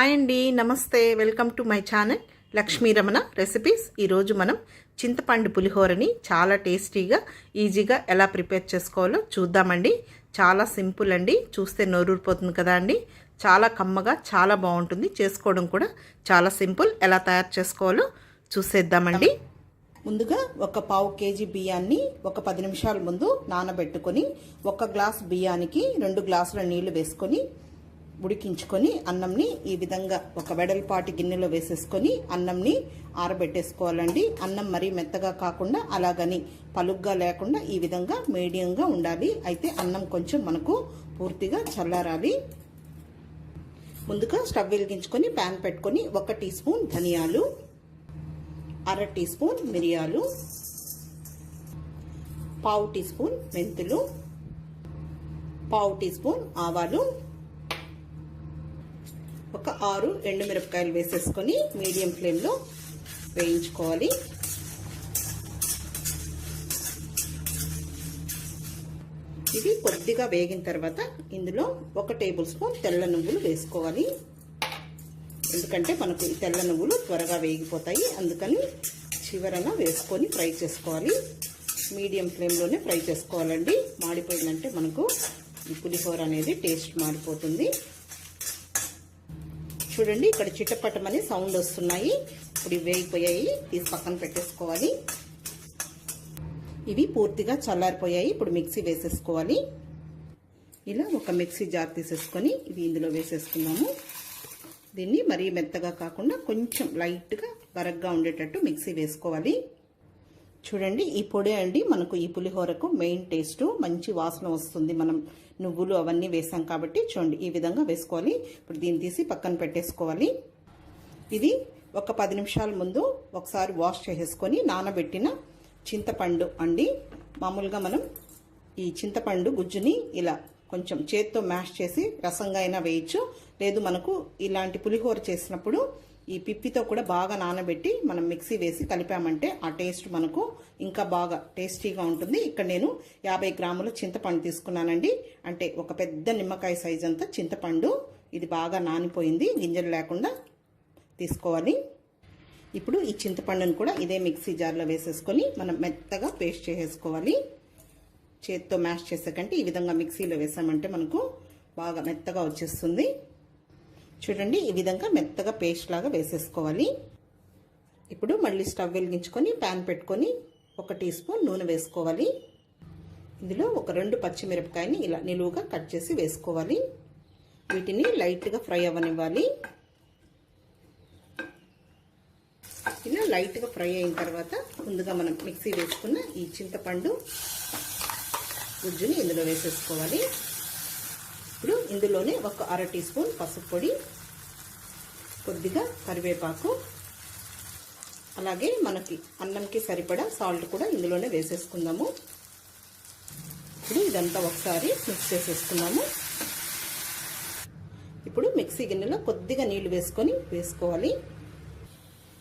Hi అండి నమస్తే welcome to my channel Lakshmi Ramana recipes. ఈరోజు మనం చింతపండు పులిహోరని చాలా టేస్టీగా ఈజీగా ఎలా ప్రిపేర్ చేసుకోవాలో చూద్దామండి. చాలా సింపుల్ అండి చూస్తే నోరూరిపోతుంది కదా అండి. చాలా కమ్మగా చాలా బాగుంటుంది. చేసుకోవడం కూడా చాలా సింపుల్. ఎలా తయారు చేసుకోవాలో చూసేద్దామండి. ముందుగా ఒక పావు కేజీ బియ్యాన్ని ఒక పది నిమిషాల ముందు నానబెట్టుకొని ఒక గ్లాస్ బియ్యానికి రెండు గ్లాసుల నీళ్ళు వేసుకొని ఉడికించుకొని అన్నంని ఈ విధంగా ఒక వెడల్పాటి గిన్నెలో వేసేసుకొని అన్నంని ఆరబెట్టేసుకోవాలండి. అన్నం మరీ మెత్తగా కాకుండా అలాగని పలుగ్గా లేకుండా ఈ విధంగా మీడియంగా ఉండాలి. అయితే అన్నం కొంచెం మనకు పూర్తిగా చల్లారాలి. ముందుగా స్టవ్ వెలిగించుకొని ప్యాన్ పెట్టుకొని ఒక టీ స్పూన్ ధనియాలు అర టీ స్పూన్ మిరియాలు పావు టీ స్పూన్ మెంతులు పావు టీ స్పూన్ ఆవాలు ఒక ఆరు ఎండుమిరపకాయలు వేసేసుకొని మీడియం ఫ్లేమ్లో వేయించుకోవాలి. ఇవి కొద్దిగా వేగిన తర్వాత ఇందులో ఒక టేబుల్ స్పూన్ తెల్ల నువ్వులు వేసుకోవాలి. ఎందుకంటే మనకు ఈ తెల్ల నువ్వులు త్వరగా వేగిపోతాయి. అందుకని చివరన వేసుకొని ఫ్రై చేసుకోవాలి. మీడియం ఫ్లేమ్లోనే ఫ్రై చేసుకోవాలండి. మాడిపోయిందంటే మనకు ఈ పులిహోర అనేది టేస్ట్ మారిపోతుంది. చూడండి ఇక్కడ చిట్టపట్టమని సౌండ్ వస్తున్నాయి. ఇప్పుడు ఇవి వేగిపోయాయి తీసి పక్కన పెట్టేసుకోవాలి. ఇవి పూర్తిగా చల్లారిపోయాయి ఇప్పుడు మిక్సీ వేసేసుకోవాలి. ఇలా ఒక మిక్సీ జార్ తీసేసుకొని ఇవి ఇందులో వేసేసుకున్నాము. దీన్ని మరీ మెత్తగా కాకుండా కొంచెం లైట్గా బరగ్గా ఉండేటట్టు మిక్సీ వేసుకోవాలి. చూడండి ఈ పొడి అండి మనకు ఈ పులిహోరకు మెయిన్ టేస్ట్. మంచి వాసన వస్తుంది మనం నువ్వులు అవన్నీ వేసాం కాబట్టి చూడండి ఈ విధంగా వేసుకోవాలి. ఇప్పుడు దీన్ని తీసి పక్కన పెట్టేసుకోవాలి. ఇది ఒక పది నిమిషాల ముందు ఒకసారి వాష్ చేసేసుకొని నానబెట్టిన చింతపండు అండి. మామూలుగా మనం ఈ చింతపండు గుజ్జుని ఇలా కొంచెం చేత్తో మ్యాష్ చేసి రసంగా అయినా వేయచ్చు. లేదు మనకు ఇలాంటి పులిహోర చేసినప్పుడు ఈ పిప్పితో కూడా బాగా నానబెట్టి మనం మిక్సీ వేసి కలిపామంటే ఆ టేస్ట్ మనకు ఇంకా బాగా టేస్టీగా ఉంటుంది. ఇక్కడ నేను యాభై గ్రాముల చింతపండు తీసుకున్నానండి. అంటే ఒక పెద్ద నిమ్మకాయ సైజ్ అంతా చింతపండు. ఇది బాగా నానిపోయింది. గింజలు లేకుండా తీసుకోవాలి. ఇప్పుడు ఈ చింతపండును కూడా ఇదే మిక్సీ జార్లో వేసేసుకొని మనం మెత్తగా పేస్ట్ చేసేసుకోవాలి. చేత్తో మ్యాష్ చేసాకంటే ఈ విధంగా మిక్సీలో వేసామంటే మనకు బాగా మెత్తగా వచ్చేస్తుంది. చూడండి ఈ విధంగా మెత్తగా పేస్ట్ లాగా వేసేసుకోవాలి. ఇప్పుడు మళ్ళీ స్టవ్ వెలిగించుకొని ప్యాన్ పెట్టుకొని ఒక టీ స్పూన్ నూనె వేసుకోవాలి. ఇందులో ఒక రెండు పచ్చిమిరపకాయని ఇలా నిలువుగా కట్ చేసి వేసుకోవాలి. వీటిని లైట్గా ఫ్రై అవ్వనివ్వాలి. ఇలా లైట్గా ఫ్రై అయిన తర్వాత ముందుగా మనం మిక్సీ వేసుకున్న ఈ చింతపండు గుజ్జుని ఇందులో వేసేసుకోవాలి. ఇప్పుడు ఇందులోనే ఒక అర టీ స్పూన్ పసుపు పొడి కొద్దిగా కరివేపాకు అలాగే మనకి అన్నంకి సరిపడా సాల్ట్ కూడా ఇందులోనే వేసేసుకుందాము. ఇప్పుడు ఇదంతా ఒకసారి మిక్స్ చేసేసుకున్నాము ఇప్పుడు మిక్సీ గిన్నెలో కొద్దిగా నీళ్ళు వేసుకొని వేసుకోవాలి.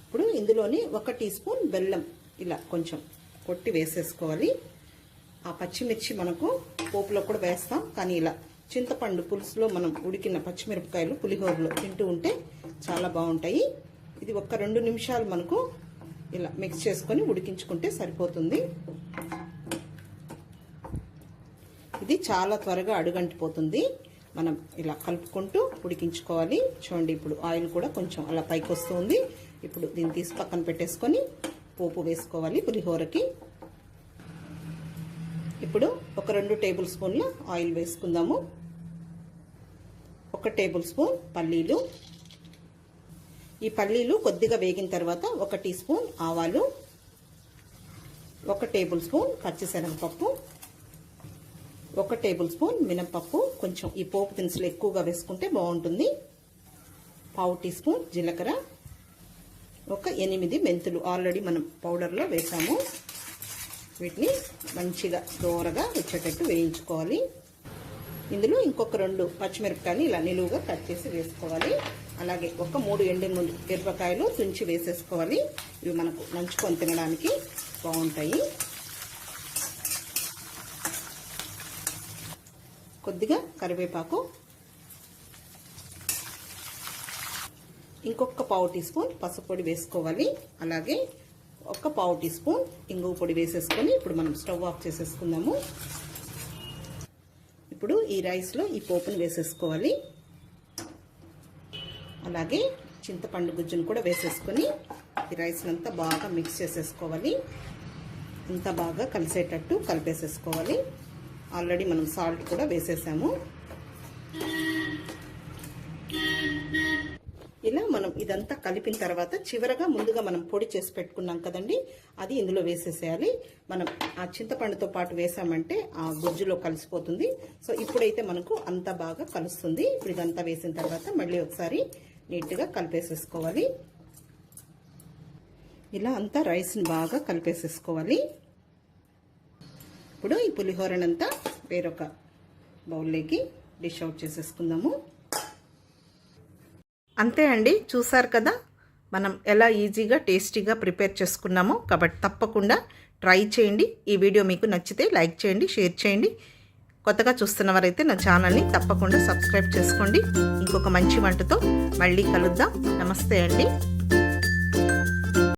ఇప్పుడు ఇందులోనే ఒక టీ స్పూన్ బెల్లం ఇలా కొంచెం కొట్టి వేసేసుకోవాలి. ఆ పచ్చిమిర్చి మనకు పోపులో కూడా వేస్తాం కానీ ఇలా చింతపండు పులుసులో మనం ఉడికిన పచ్చిమిరపకాయలు పులిహోరలో తింటూ ఉంటే చాలా బాగుంటాయి. ఇది ఒక రెండు నిమిషాలు మనకు ఇలా మిక్స్ చేసుకొని ఉడికించుకుంటే సరిపోతుంది. ఇది చాలా త్వరగా అడుగంటిపోతుంది. మనం ఇలా కలుపుకుంటూ ఉడికించుకోవాలి. చూడండి ఇప్పుడు ఆయిల్ కూడా కొంచెం అలా పైకి వస్తుంది. ఇప్పుడు దీన్ని తీసి పక్కన పెట్టేసుకొని పోపు వేసుకోవాలి పులిహోరకి. ఇప్పుడు ఒక రెండు టేబుల్ స్పూన్ల ఆయిల్ వేసుకుందాము. ఒక టేబుల్ స్పూన్ పల్లీలు. ఈ పల్లీలు కొద్దిగా వేగిన తర్వాత ఒక టీ స్పూన్ ఆవాలు. ఒక టేబుల్ స్పూన్ పచ్చిశనగపప్పు. ఒక టేబుల్ స్పూన్ మినపప్పు కొంచెం ఈ పోపు దినుసులు ఎక్కువగా వేసుకుంటే బాగుంటుంది. పావు టీ స్పూన్ జీలకర్ర. ఒక ఎనిమిది మెంతులు ఆల్రెడీ మనం పౌడర్లో వేసాము. వీటిని మంచిగా దోరగా వచ్చేటట్టు వేయించుకోవాలి. ఇందులో ఇంకొక రెండు పచ్చిమిరపకాయలు ఇలా నిలువుగా కట్ చేసి వేసుకోవాలి. అలాగే ఒక మూడు ఎండు మిరపకాయలు తుంచి వేసేసుకోవాలి. ఇవి మనకు నంచుకొని తినడానికి బాగుంటాయి. కొద్దిగా కరివేపాకు. ఇంకొక పావు టీ స్పూన్ పసుపు పొడి వేసుకోవాలి. అలాగే ఒక పావు టీ స్పూన్ ఇంగువ పొడి వేసేసుకొని ఇప్పుడు మనం స్టవ్ ఆఫ్ చేసేసుకుందాము. ఇప్పుడు ఈ రైస్లో ఈ పోపును వేసేసుకోవాలి. అలాగే చింతపండు గుజ్జును కూడా వేసేసుకొని ఈ రైస్ని అంతా బాగా మిక్స్ చేసేసుకోవాలి. అంతా బాగా కలిసేటట్టు కలిపేసేసుకోవాలి. ఆల్రెడీ మనం సాల్ట్ కూడా వేసేసాము. మనం ఇదంతా కలిపిన తర్వాత చివరగా ముందుగా మనం పొడి చేసి పెట్టుకున్నాం కదండి అది ఇందులో వేసేసేయాలి. మనం ఆ చింతపండుతో పాటు వేసామంటే ఆ గుజ్జులో కలిసిపోతుంది. సో ఇప్పుడైతే మనకు అంతా బాగా కలుస్తుంది. ఇప్పుడు ఇదంతా వేసిన తర్వాత మళ్ళీ ఒకసారి నీట్గా కలిపేసేసుకోవాలి. ఇలా అంతా రైస్ని బాగా కలిపేసేసుకోవాలి. ఇప్పుడు ఈ పులిహోరనంతా వేరొక బౌల్లోకి డిష్ అవుట్ చేసేసుకుందాము. అంతే అండి చూసారు కదా? మనం ఎలా ఈజీగా టేస్టీగా ప్రిపేర్ చేసుకున్నామో కాబట్టి తప్పకుండా ట్రై చేయండి. ఈ వీడియో మీకు నచ్చితే లైక్ చేయండి షేర్ చేయండి. కొత్తగా చూస్తున్నవారైతే నా ఛానల్ని తప్పకుండా సబ్స్క్రైబ్ చేసుకోండి. ఇంకొక మంచి వంటతో మళ్ళీ కలుద్దాం. నమస్తే అండి.